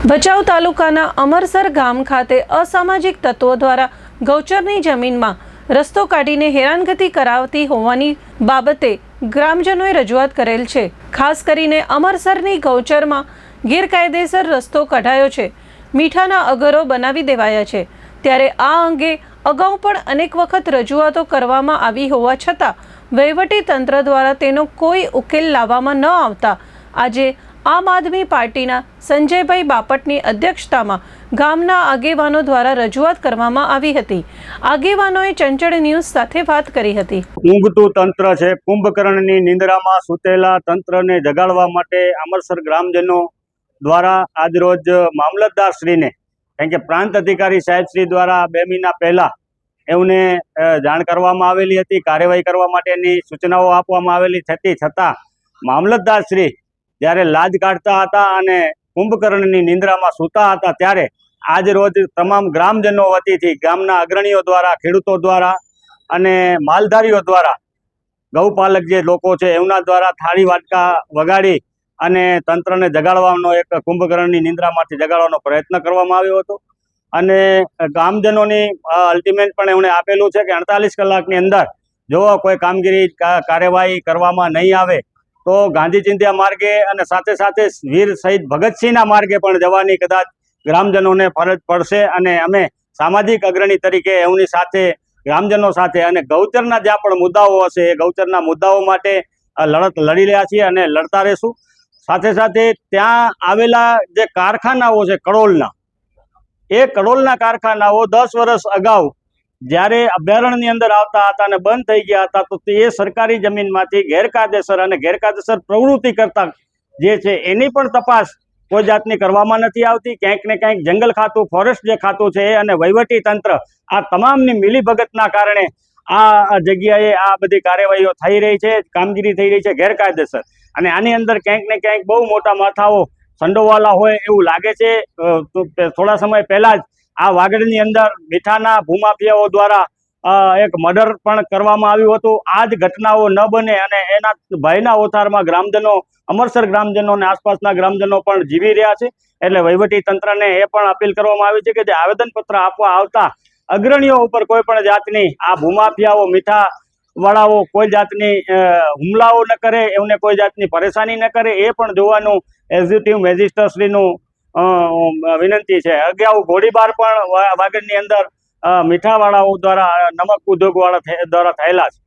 ભચાઉ તાલુકાના અમરસર ગામ ખાતે અસામાજિક તત્વો દ્વારા ગૌચરની જમીનમાં રસ્તો કાઢીને હેરાનગતિ કરાવતી હોવાની બાબતે ગ્રામજનોએ રજૂઆત કરેલ છે. ખાસ કરીને અમરસરની ગૌચરમાં ગેરકાયદેસર રસ્તો કઢાયો છે. મીઠાના અગરો બનાવી દેવાયા છે. ત્યારે આ અંગે અગાઉ પણ અનેક વખત રજૂઆતો કરવામાં આવી હોવા છતાં વહીવટી તંત્ર દ્વારા તેનો કોઈ ઉકેલ લાવવામાં ન આવતા આજે આમ આદમી પાર્ટીના સંજયભાઈ બાપટની અધ્યક્ષતામાં ગામના આગેવાનો દ્વારા રજૂઆત કરવામાં આવી હતી. આગેવાનોએ ચંચળ ન્યૂઝ સાથે વાત કરી હતી. ઊંઘતું તંત્ર છે. કુંભકર્ણની નિંદ્રામાં સૂતેલા તંત્રને જગાડવા માટે અમરસર ગ્રામજનો દ્વારા આજરોજ મામલતદારશ્રીને કારણ કે પ્રાંત અધિકારી સાહેબશ્રી દ્વારા બે મહિના પહેલા એમને જાણ કરવામાં આવેલી હતી. કાર્યવાહી કરવા માટેની સૂચનાઓ આપવામાં આવેલી થતી. છતાં મામલતદારશ્રી જ્યારે લાજ કાઢતા હતા અને કુંભકર્ણની નિંદ્રામાં સૂતા હતા, ત્યારે આજ રોજ તમામ ગ્રામજનો વતીથી ગામના અગ્રણીઓ દ્વારા, ખેડૂતો દ્વારા અને માલધારીઓ દ્વારા ગૌપાલક જે લોકો છે, એમના દ્વારા થાળી વાટકા વગાડી અને તંત્રને જગાડવાનો એક કુંભકર્ણની નિંદ્રામાંથી જગાડવાનો પ્રયત્ન કરવામાં આવ્યો હતો. અને ગામજનોની અલ્ટિમેટ પણ એમણે આપેલું છે કે અડતાલીસ કલાકની અંદર જો કોઈ કામગીરી કાર્યવાહી કરવામાં નહીં આવે તો ગાંધી ચિંધ્યા માર્ગે અને સાથે સાથે વીર શહીદ ભગતસિંહના માર્ગે પણ જવાની કદાચ ગ્રામજનોને ફરજ પડશે અને અમે સામાજિક અગ્રણી તરીકે એમની સાથે, ગ્રામજનો સાથે અને ગૌચરના જ્યાં પણ મુદ્દાઓ હશે એ ગૌચરના મુદ્દાઓ માટે લડત લડી રહ્યા છીએ અને લડતા રહેશું. સાથે સાથે ત્યાં આવેલા જે કારખાનાઓ છે કડોલના, એ કડોલના કારખાનાઓ દસ વર્ષ અગાઉ જ્યારે અભયારણ્યની અંદર આવતા હતા અને બંધ થઈ ગયા હતા, તો તે સરકારી જમીનમાંથી ગેરકાયદેસર અને ગેરકાયદેસર પ્રવૃત્તિ કરતા જે છે, એની પણ તપાસ કોઈ જાતની કરવામાં નથી આવતી. ક્યાંક ને ક્યાંક જંગલ ખાતું ફોરેસ્ટ જે ખાતું છે અને વહીવટી તંત્ર આ તમામની મિલીભગતના કારણે આ જગ્યાએ આ બધી કાર્યવાહીઓ થઈ રહી છે, કામગીરી થઈ રહી છે, ગેરકાયદેસર. અને આની અંદર ક્યાંક ને ક્યાંક બહુ મોટા માથાઓ સંડોવાલા હોય એવું લાગે છે. થોડા સમય પહેલા જ આ વાગડની અંદર મીઠાના ભૂમાફિયાઓ દ્વારા એક મર્ડર પણ કરવામાં આવ્યું હતું. આ જ ઘટનાઓ ન બને અને એના ભયના ઓથારમાં ગ્રામજનો, અમરસર ગ્રામજનો અને આસપાસના ગ્રામજનો પણ જીવી રહ્યા છે. એટલે વહીવટી તંત્રને એ પણ અપીલ કરવામાં આવી છે કે જે આવેદનપત્ર આપવા આવતા અગ્રણીઓ ઉપર કોઈ પણ જાતની આ ભૂમાફિયાઓ મીઠા વાળાઓ કોઈ જાતની હુમલાઓ ન કરે, એમને કોઈ જાતની પરેશાની ન કરે, એ પણ જોવાનું એક્ઝિક્યુટિવ મેજિસ્ટ્રેટશ્રીનું વિનંતી છે. અગિયાર ગોળીબાર પણ વાગડની અંદર મીઠાવાળાઓ દ્વારા નમક ઉદ્યોગવાળા વાળા દ્વારા થયેલા છે.